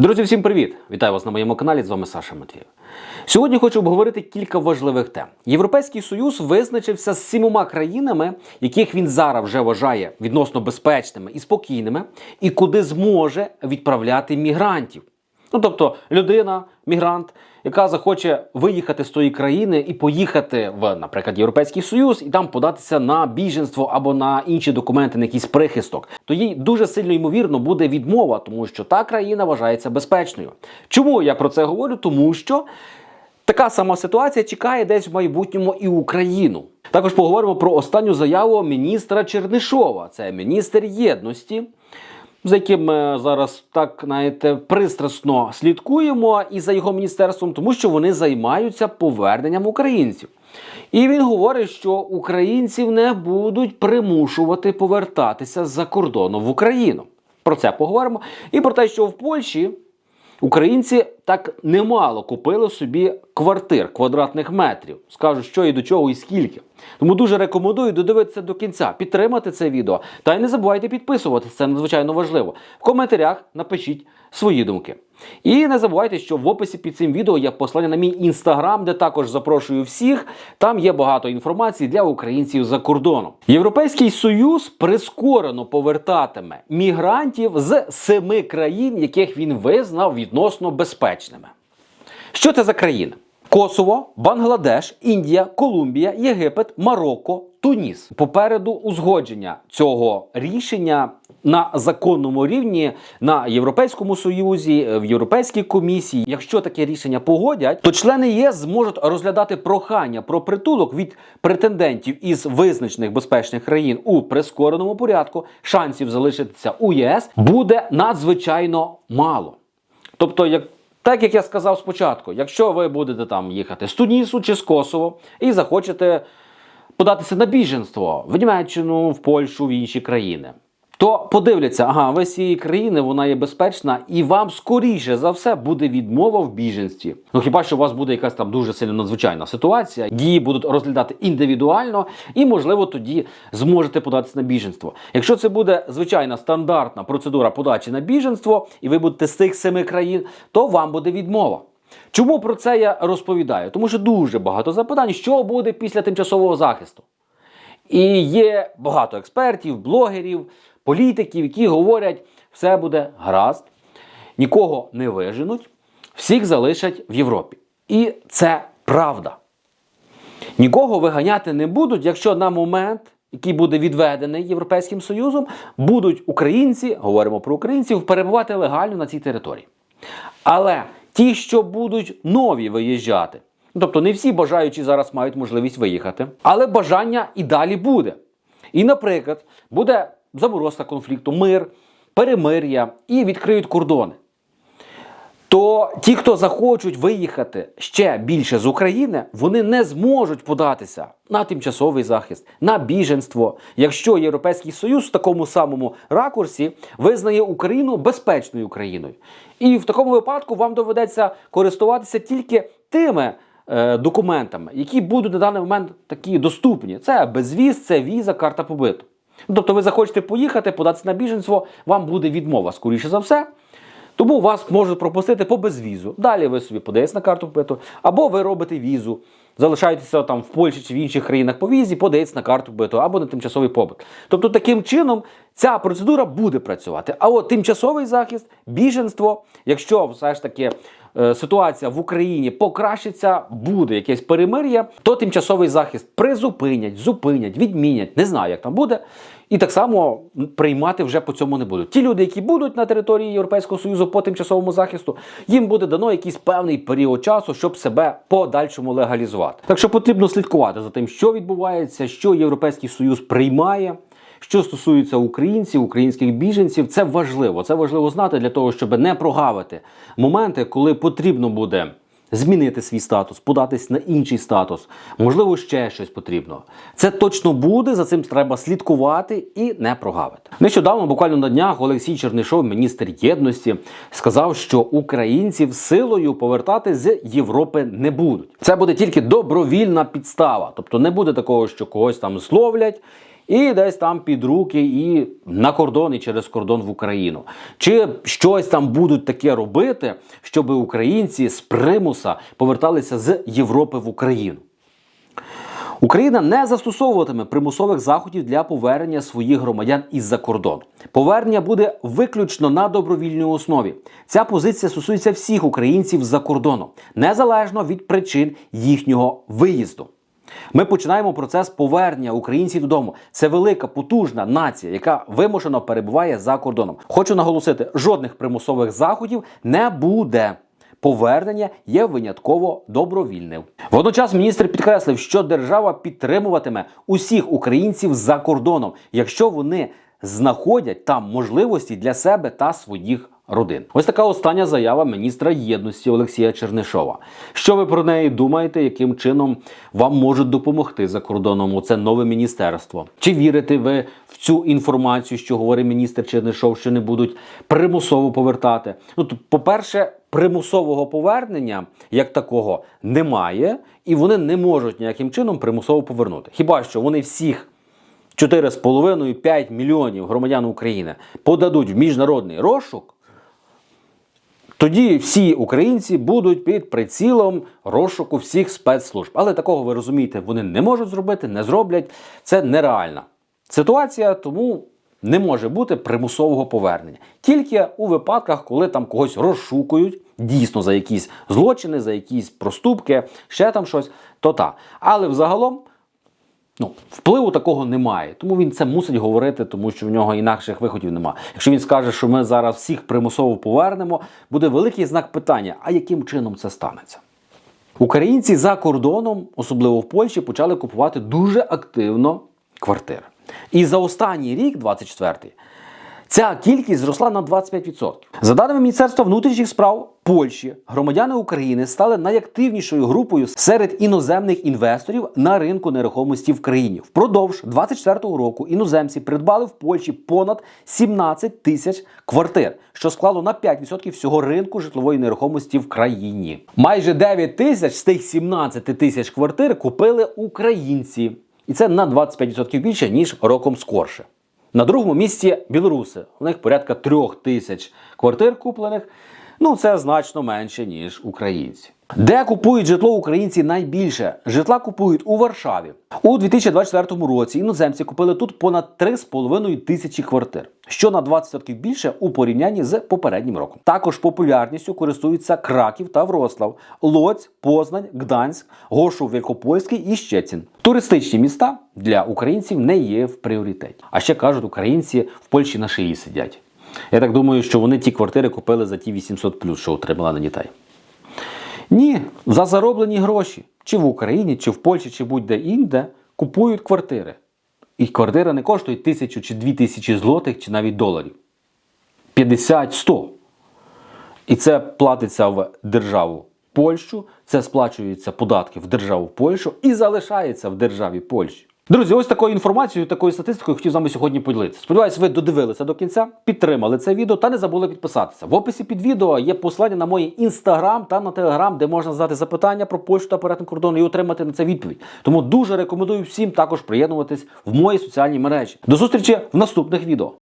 Друзі, всім привіт! Вітаю вас на моєму каналі. З вами Саша Матвієв. Сьогодні хочу обговорити кілька важливих тем. Європейський союз визначився з сімома країнами, яких він зараз вже вважає відносно безпечними і спокійними, і куди зможе відправляти мігрантів. Ну тобто людина, мігрант, яка захоче виїхати з тої країни і поїхати в, наприклад, Європейський Союз і там податися на біженство або на інші документи, на якийсь прихисток, то їй дуже сильно ймовірно буде відмова, тому що та країна вважається безпечною. Чому я про це говорю? Тому що така сама ситуація чекає десь в майбутньому і Україну. Також поговоримо про останню заяву міністра Чернишова. Це міністр єдності за яким ми зараз так знаєте, пристрасно слідкуємо і за його міністерством, тому що вони займаються поверненням українців. І він говорить, що українців не будуть примушувати повертатися з-за кордону в Україну. Про це поговоримо. І про те, що в Польщі українці так немало купили собі квартир квадратних метрів. Скажу, що і до чого, і скільки. Тому дуже рекомендую додивитися до кінця, підтримати це відео. Та й не забувайте підписуватися, це надзвичайно важливо. В коментарях напишіть свої думки. І не забувайте, що в описі під цим відео є послання на мій інстаграм, де також запрошую всіх. Там є багато інформації для українців за кордоном. Європейський союз прискорено повертатиме мігрантів з семи країн, яких він визнав відносно безпечними. Що це за країни? Косово, Бангладеш, Індія, Колумбія, Єгипет, Марокко, Туніс. Попереду узгодження цього рішення на законному рівні на Європейському Союзі, в Європейській комісії. Якщо таке рішення погодять, то члени ЄС зможуть розглядати прохання про притулок від претендентів із визначених безпечних країн у прискореному порядку. Шансів залишитися у ЄС буде надзвичайно мало. Тобто, як так як я сказав спочатку, якщо ви будете там їхати з Тунісу чи з Косово і захочете податися на біженство в Німеччину, в Польщу, в інші країни, то подивляться, ага, ви з цієї країни вона є безпечна, і вам скоріше за все буде відмова в біженстві. Ну хіба що у вас буде якась там дуже сильно надзвичайна ситуація, її будуть розглядати індивідуально, і можливо тоді зможете податися на біженство. Якщо це буде звичайна стандартна процедура подачі на біженство, і ви будете з цих семи країн, то вам буде відмова. Чому про це я розповідаю? Тому що дуже багато запитань, що буде після тимчасового захисту. І є багато експертів, блогерів, політиків, які говорять, все буде гаразд, нікого не виженуть, всіх залишать в Європі. І це правда. Нікого виганяти не будуть, якщо на момент, який буде відведений Європейським Союзом, будуть українці, говоримо про українців, перебувати легально на цій території. Але ті, що будуть нові виїжджати, тобто не всі бажаючі зараз мають можливість виїхати, але бажання і далі буде. І, наприклад, буде заморозка конфлікту, мир, перемир'я і відкриють кордони. То ті, хто захочуть виїхати ще більше з України, вони не зможуть податися на тимчасовий захист, на біженство, якщо Європейський Союз в такому самому ракурсі визнає Україну безпечною країною. І в такому випадку вам доведеться користуватися тільки тими е, документами, які будуть на даний момент такі доступні. Це безвіз, це віза, карта побиту. Тобто ви захочете поїхати, податися на біженство, вам буде відмова, скоріше за все. Тому вас можуть пропустити по безвізу. Далі ви собі подаєтесь на карту побиту, або ви робите візу, залишаєтеся там в Польщі чи в інших країнах по візі, подаєте на карту побиту, або на тимчасовий побут. Тобто таким чином ця процедура буде працювати. А от тимчасовий захист, біженство, якщо все ж таки е, ситуація в Україні покращиться, буде якесь перемир'я, то тимчасовий захист призупинять, зупинять, відмінять. Не знаю, як там буде. І так само приймати вже по цьому не будуть. Ті люди, які будуть на території Європейського Союзу по тимчасовому захисту, їм буде дано якийсь певний період часу, щоб себе подальшому легалізувати. Так що потрібно слідкувати за тим, що відбувається, що Європейський Союз приймає. Що стосується українців, українських біженців, це важливо. Це важливо знати для того, щоб не прогавити моменти, коли потрібно буде змінити свій статус, податись на інший статус. Можливо, ще щось потрібно. Це точно буде. За цим треба слідкувати і не прогавити. Нещодавно, буквально на днях, Олексій Чернишов, міністр єдності, сказав, що українців силою повертати з Європи не будуть. Це буде тільки добровільна підстава, тобто не буде такого, що когось там зловлять і десь там під руки, і на кордон, і через кордон в Україну. Чи щось там будуть таке робити, щоб українці з примуса поверталися з Європи в Україну? Україна не застосовуватиме примусових заходів для повернення своїх громадян із-за кордону. Повернення буде виключно на добровільній основі. Ця позиція стосується всіх українців за кордону, незалежно від причин їхнього виїзду. Ми починаємо процес повернення українців додому. Це велика, потужна нація, яка вимушено перебуває за кордоном. Хочу наголосити, жодних примусових заходів не буде. Повернення є винятково добровільним. Водночас міністр підкреслив, що держава підтримуватиме усіх українців за кордоном, якщо вони знаходять там можливості для себе та своїх родин. Ось така остання заява міністра єдності Олексія Чернишова. Що ви про неї думаєте? Яким чином вам можуть допомогти за кордоном? Це нове міністерство? Чи вірите ви в цю інформацію, що говорить міністр Чернишов, що не будуть примусово повертати? Ну по-перше, примусового повернення як такого немає, і вони не можуть ніяким чином примусово повернути. Хіба що вони всіх 4,5-5 мільйонів громадян України подадуть в міжнародний розшук, тоді всі українці будуть під прицілом розшуку всіх спецслужб. Але такого ви розумієте, вони не можуть зробити, не зроблять. Це нереальна ситуація, тому не може бути примусового повернення. Тільки у випадках, коли там когось розшукують, дійсно за якісь злочини, за якісь проступки, ще там щось, то так. Але взагалом. Ну, впливу такого немає, тому він це мусить говорити, тому що в нього інакших виходів немає. Якщо він скаже, що ми зараз всіх примусово повернемо, буде великий знак питання: а яким чином це станеться? Українці за кордоном, особливо в Польщі, почали купувати дуже активно квартири. І за останній рік, 24-й, Ця кількість зросла на 25%. За даними Міністерства внутрішніх справ Польщі, громадяни України стали найактивнішою групою серед іноземних інвесторів на ринку нерухомості в країні. Впродовж 24-го року іноземці придбали в Польщі понад 17 тисяч квартир, що склало на 5% всього ринку житлової нерухомості в країні. Майже 9 тисяч з тих 17 тисяч квартир купили українці, і це на 25% більше ніж роком скорше. На другому місці білоруси. У них порядка трьох тисяч квартир куплених. Ну, це значно менше, ніж українці. Де купують житло українці найбільше? Житла купують у Варшаві. У 2024 році іноземці купили тут понад 3,5 тисячі квартир, що на 20% більше у порівнянні з попереднім роком. Також популярністю користуються Краків та Вроцлав, Лоць, Познань, Гданськ, Гошов, Великопольський і Щецін. Туристичні міста для українців не є в пріоритеті. А ще кажуть, українці в Польщі на шиї сидять. Я так думаю, що вони ті квартири купили за ті 800 плюс, що отримала на дітей. Ні, за зароблені гроші, чи в Україні, чи в Польщі, чи будь-де інде, купують квартири. І квартира не коштує тисячу чи дві тисячі злотих, чи навіть доларів. 50-100. І це платиться в державу Польщу, це сплачуються податки в державу Польщу і залишається в державі Польщі. Друзі, ось такою інформацією, такою статистикою хотів з вами сьогодні поділитися. Сподіваюсь, ви додивилися до кінця, підтримали це відео та не забули підписатися. В описі під відео є посилання на мої інстаграм та на телеграм, де можна задати запитання про Польщу та перетин кордону і отримати на це відповідь. Тому дуже рекомендую всім також приєднуватись в мої соціальні мережі. До зустрічі в наступних відео.